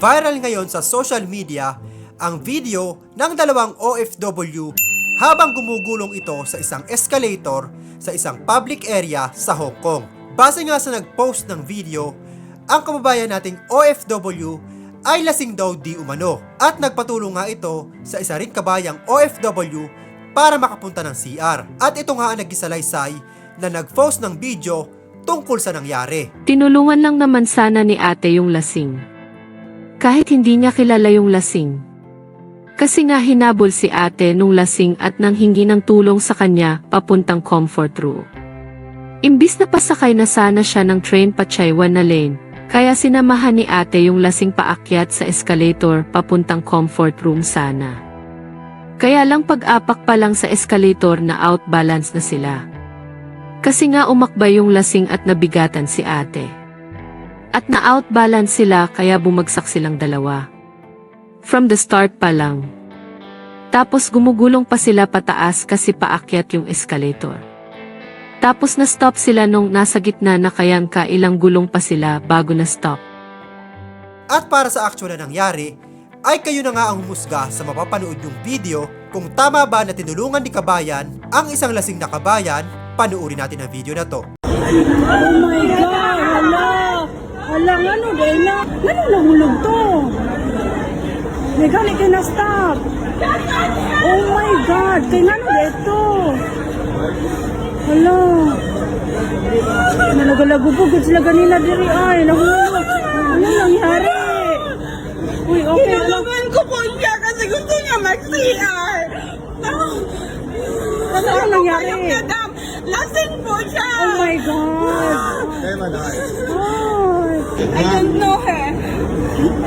Viral ngayon sa social media ang video ng dalawang OFW habang gumugulong ito sa isang escalator sa isang public area sa Hong Kong. Base nga sa nag-post ng video, ang kababayan nating OFW ay lasing daw di umano at nagpatulong nga ito sa isa ring kabayang OFW para makapunta ng CR. At ito nga ang nagisalaysay na nag-post ng video tungkol sa nangyari. Tinulungan lang naman sana ni ate yung lasing. Kahit hindi niya kilala yung lasing. Kasi nga hinabol si ate nung lasing at nang hingi ng tulong sa kanya papuntang comfort room. Imbis na pasakay na sana siya ng train pa Chaiwan na lane, kaya sinamahan ni ate yung lasing paakyat sa escalator papuntang comfort room sana. Kaya lang pag-apak pa lang sa escalator na outbalance na sila. Kasi nga umakbay yung lasing at nabigatan si ate. At na-outbalance sila kaya bumagsak silang dalawa. From the start pa lang. Tapos gumugulong pa sila pataas kasi paakyat yung escalator. Tapos na-stop sila nung nasa gitna na kayang kailang gulong pa sila bago na-stop. At para sa actual na nangyari, ay kayo na nga ang humusga sa mapapanood yung video kung tama ba na tinulungan ni Kabayan ang isang lasing na kabayan, panuorin natin ang video na to. Oh my God! Hala! Hala, ano, Dena? Ano nahulog to? May gani kay na stop. Oh my God! Kay nga ano dito? Hala! Nalagalagubugod sila ganina diri ay. Nahulog. Ano nangyari? Uy, okay. Ano? Tinulungan ko po siya kasi gusto niya mag-CR. Ano ang nangyari? Lasing po siya. Oh my God! Ay. I don't know her.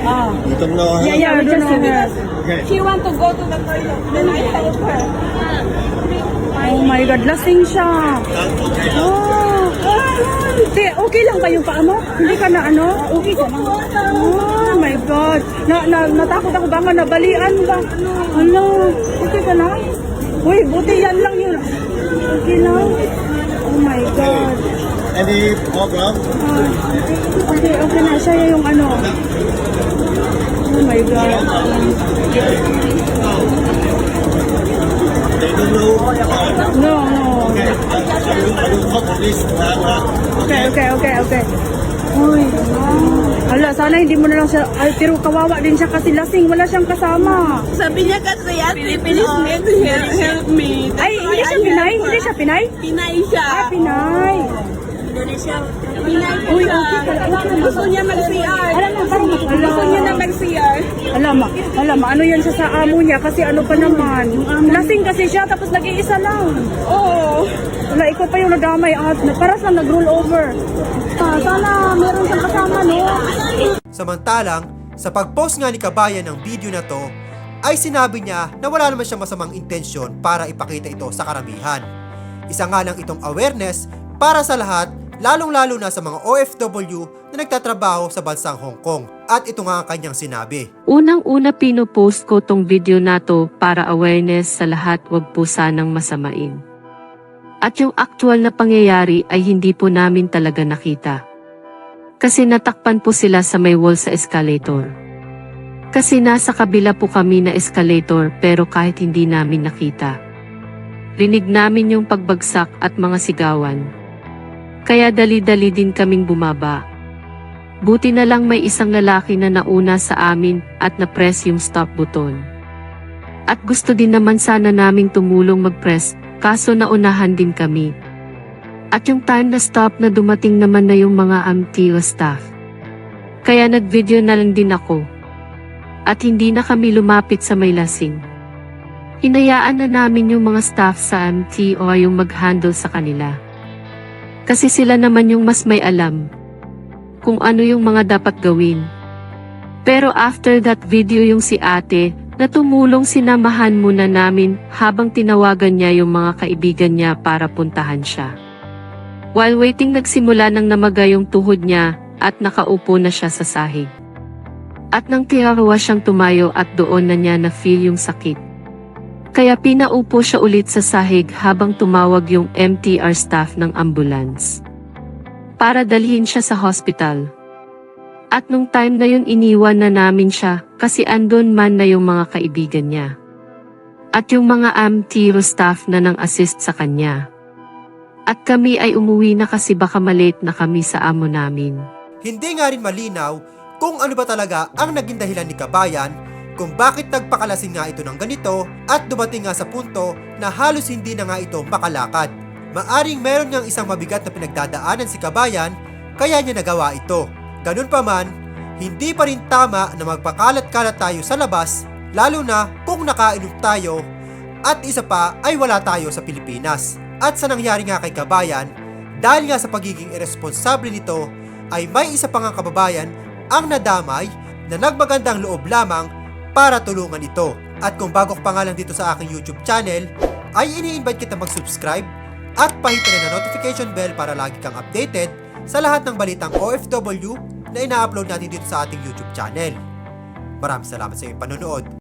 Ah. You don't know her? Yeah, yeah, we just know her. Okay. She want to go to the toilet. Then I help her. Oh my God, lasing siya. Oh, Te, okay lang ba yung paa mo? Hindi ka na ano? Okay ka na? Oh my God. Na, na, natakot ako ba nga nabalian ba? Ano? Okay ka na? Uy, buti yan lang yun. Okay lang? Oh my God. Any problem? Ah, na. Siya yung ano. Oh my God. No, no. okay, Okay, okay, okay, okay. Uy, wow. Hala, sana hindi mo na lang siya, ay, pero kawawa din siya kasi lasing, wala siyang kasama. Sabi niya kasi, ate, please help, help, help me. That's Ay, hindi siya Pinay? Hindi siya Pinay? Pinay siya. Ah, Pinay. Pinay po Uy. Gusto niya mag-CR. Alam mo, parang Gusto niya na mag-CR. Alam mo, alam mo, ano yan siya sa amo niya kasi ano pa naman. Lasing kasi siya tapos nag-iisa lang. Oo. Wala, ikaw pa yung nadamay at para sa nag-roll over. Ah, sana meron siyang kasama, no? Samantalang, sa pag-post nga ni Kabayan ng video na to, ay sinabi niya na wala naman siya masamang intensyon para ipakita ito sa karamihan. Isa nga lang itong awareness para sa lahat, lalong-lalo na sa mga OFW na nagtatrabaho sa bansang Hong Kong. At ito nga ang kanyang sinabi. Unang-una pinopost ko tong video na to para awareness sa lahat wag po sanang masamain. At yung actual na pangyayari ay hindi po namin talaga nakita. Kasi natakpan po sila sa may wall sa escalator. Kasi nasa kabila po kami na escalator pero kahit hindi namin nakita. Rinig namin yung pagbagsak at mga sigawan. Kaya dali-dali din kaming bumaba. Buti na lang may isang lalaki na nauna sa amin at na-press yung stop button. At gusto din naman sana naming tumulong mag-press, kaso naunahan din kami. At yung time na stop na dumating naman na yung mga MTO staff. Kaya nag-video na lang din ako. At hindi na kami lumapit sa may lasing. Hinayaan na namin yung mga staff sa MTO yung mag-handle sa kanila. Kasi sila naman yung mas may alam kung ano yung mga dapat gawin. Pero after that video yung si ate, na tumulong sinamahan muna namin habang tinawagan niya yung mga kaibigan niya para puntahan siya. While waiting nagsimula nang namaga yung tuhod niya at nakaupo na siya sa sahig. At nang tiyawa siyang tumayo at doon na niya na-feel yung sakit. Kaya pinaupo siya ulit sa sahig habang tumawag yung MTR staff ng ambulance para dalhin siya sa hospital. At nung time na yun iniwan na namin siya kasi andun man na yung mga kaibigan niya. At yung mga AMTIRO staff na nang assist sa kanya. At kami ay umuwi na kasi baka malate na kami sa amo namin. Hindi nga rin malinaw kung ano ba talaga ang naging dahilan ni Kabayan kung bakit nagpakalasing nga ito ng ganito at dumating nga sa punto na halos hindi na nga ito makalakad. Maaring meron ngang isang mabigat na pinagdadaanan si Kabayan kaya niya nagawa ito. Ganun pa man, hindi pa rin tama na magpakalat-kalat tayo sa labas lalo na kung nakainom tayo at isa pa ay wala tayo sa Pilipinas. At sa nangyari nga kay Kabayan, dahil nga sa pagiging irresponsable nito, ay may isa pang ang kababayan ang nadamay na nagmagandang loob lamang para tulungan ito. At kung bago pa nga lang dito sa aking YouTube channel, ay ini-invite kita mag-subscribe at pahita na ng notification bell para lagi kang updated sa lahat ng balitang OFW na ina-upload natin dito sa ating YouTube channel. Maraming salamat sa iyong panonood.